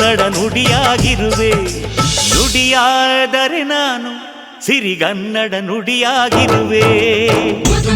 ಸಿರಿಗನ್ನಡ ನುಡಿಯಾಗಿರುವೆ. ನುಡಿಯಾದರೆ ನಾನು ಸಿರಿಗನ್ನಡ ನುಡಿಯಾಗಿರುವೆ. ಮುದು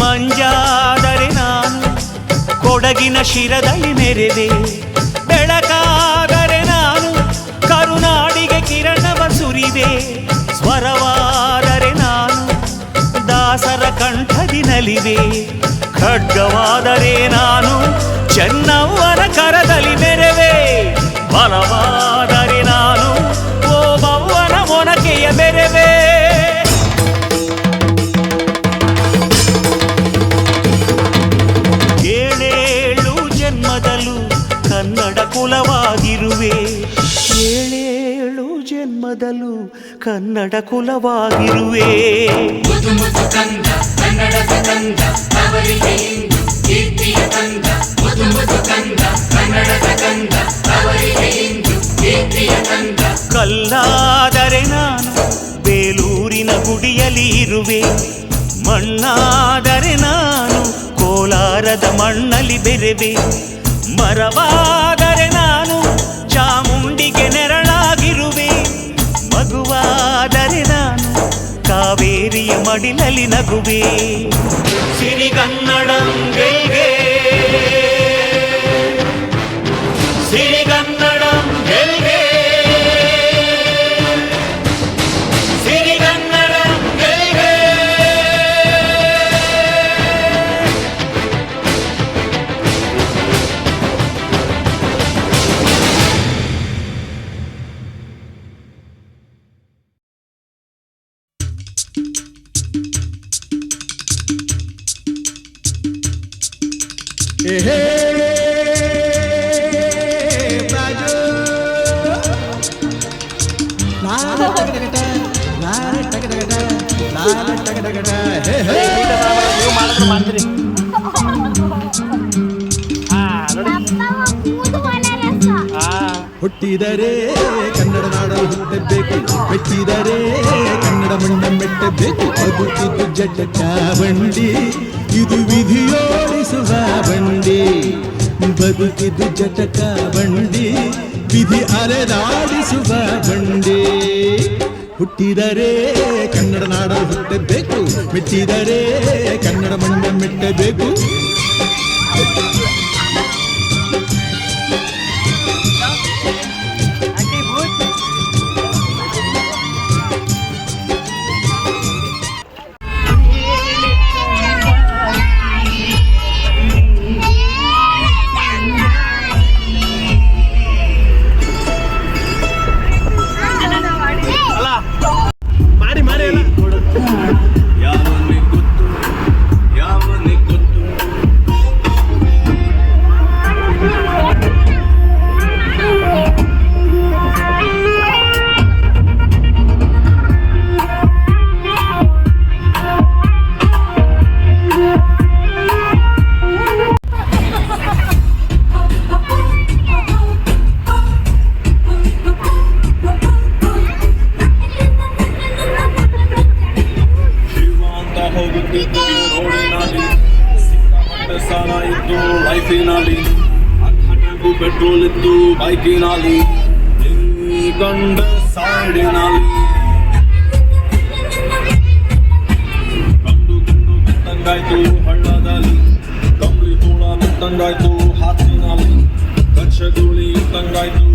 ಮಂಜಾದರೆ ನಾನು ಕೊಡಗಿನ ಶಿರದಲ್ಲಿ ಮೆರೆದೆ ಬೆಳಕಾದರೆ ನಾನು ಕರುನಾಡಿಗೆ ಕಿರಣವ ಸುರಿದೆ. ಸ್ವರವಾದರೆ ನಾನು ದಾಸರ ಕಂಠದಿನಲಿದೆ ಖಡ್ಗವಾದರೆ ನಾನು ಚೆನ್ನವ್ವನ ಕರದಲ್ಲಿ ಮೆರೆವೆ ಬಲವಾದರೆ ನಾನು ಓಬವ್ವನ ಮೊನಕೆಯ ಬೆರೆವೆ. ಕೀರ್ತಿಯ ಕುಲವಾಗಿರುವೆ ಕಲ್ಲಾದರೆ ನಾನು ಬೇಲೂರಿನ ಗುಡಿಯಲ್ಲಿ ಇರುವೆ. ಮಣ್ಣಾದರೆ ನಾನು ಕೋಲಾರದ ಮಣ್ಣಲ್ಲಿ ಬೆರೆವೆ. ಮರವಾದರೆ ಹಾಡಿಲಲಿ ನಗುವೆ ಸಿರಿಗನ್ನಡಂ ಗೆಲ್ಗೆ ಹುಟ್ಟಿದರೆ ಕನ್ನಡ ನಾಡಲು ಹುಟ್ಟಬೇಕು ಮೆಟ್ಟಿದರೆ ಕನ್ನಡ ಮಣ್ಣ ಮೆಟ್ಟಬೇಕು ಬದುಕಿದ್ದು ಜಟ ಬಂಡಿ. ಇದು ವಿಧಿಯೋಡಿಸುವ ಬಂಡಿ, ಬದುಕಿದು ಜಟಕ ಬಂಡಿ, ವಿಧಿ ಅರೆದಾಡಿಸುವ ಬಂಡಿ. ಹುಟ್ಟಿದರೆ ಕನ್ನಡ ನಾಡ ಹುಟ್ಟಬೇಕು ಮೆಚ್ಚಿದರೆ ಕನ್ನಡ ಮಣ್ಣ ಮೆಟ್ಟಬೇಕು. ನೀ ಕಂಡ ಸಾಡಿನಲ್ಲಿ ಕಂಡು ಕಂಡು ಬಿಟ್ಟಂಗಾಯ್ತು ಹಳ್ಳದಲ್ಲಿ. ಕಂಬಳಿ ತೋಳ ಬಿಟ್ಟಂಗಾಯ್ತು ಹಾಸಿನಲ್ಲಿ ಕಕ್ಷಗುಳಿ ಇಟ್ಟಂಗಾಯ್ತು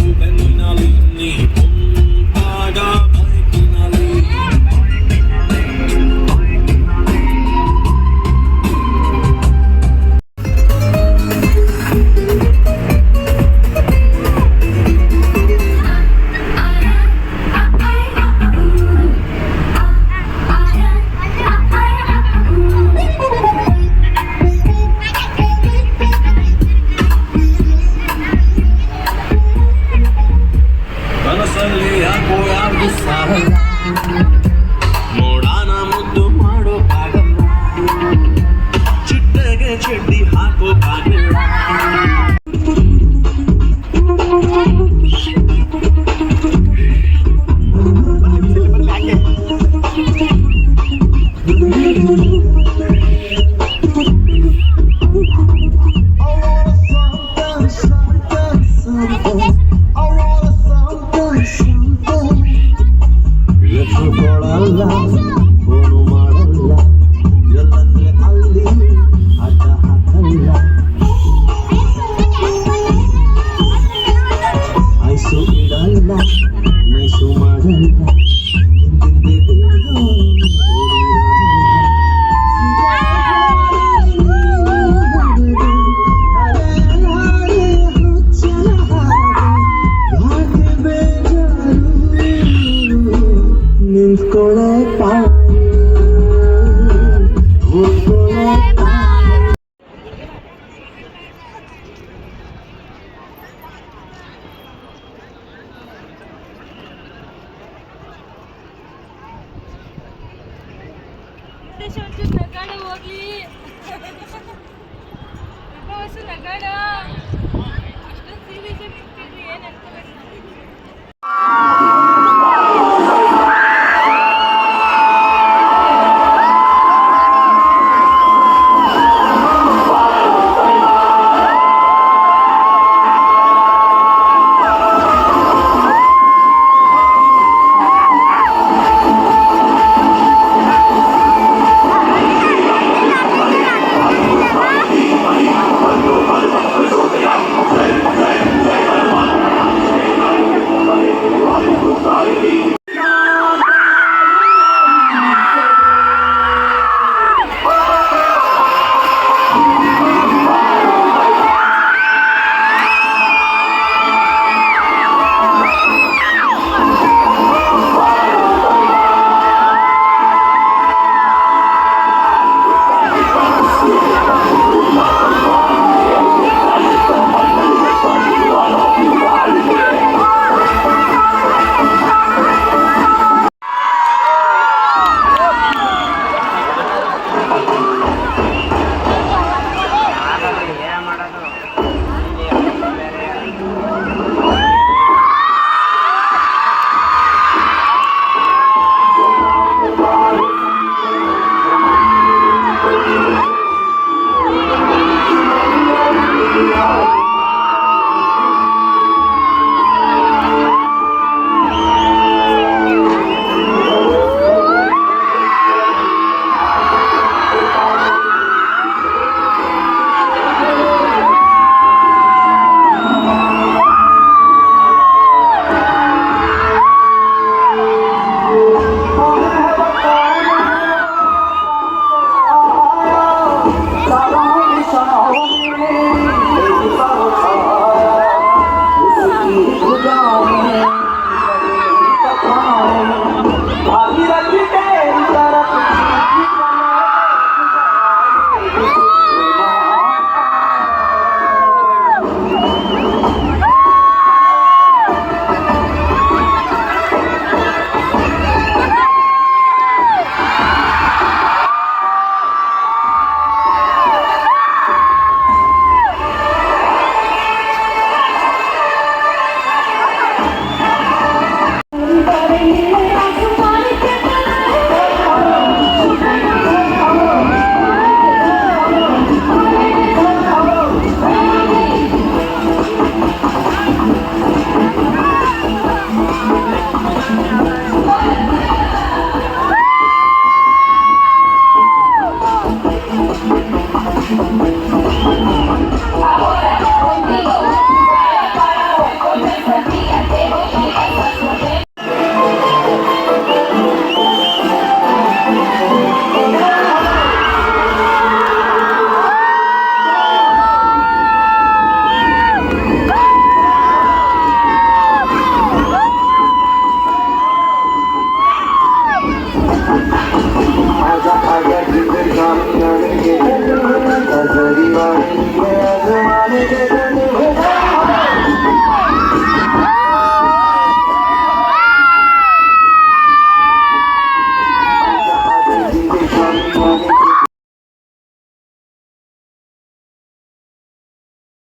Come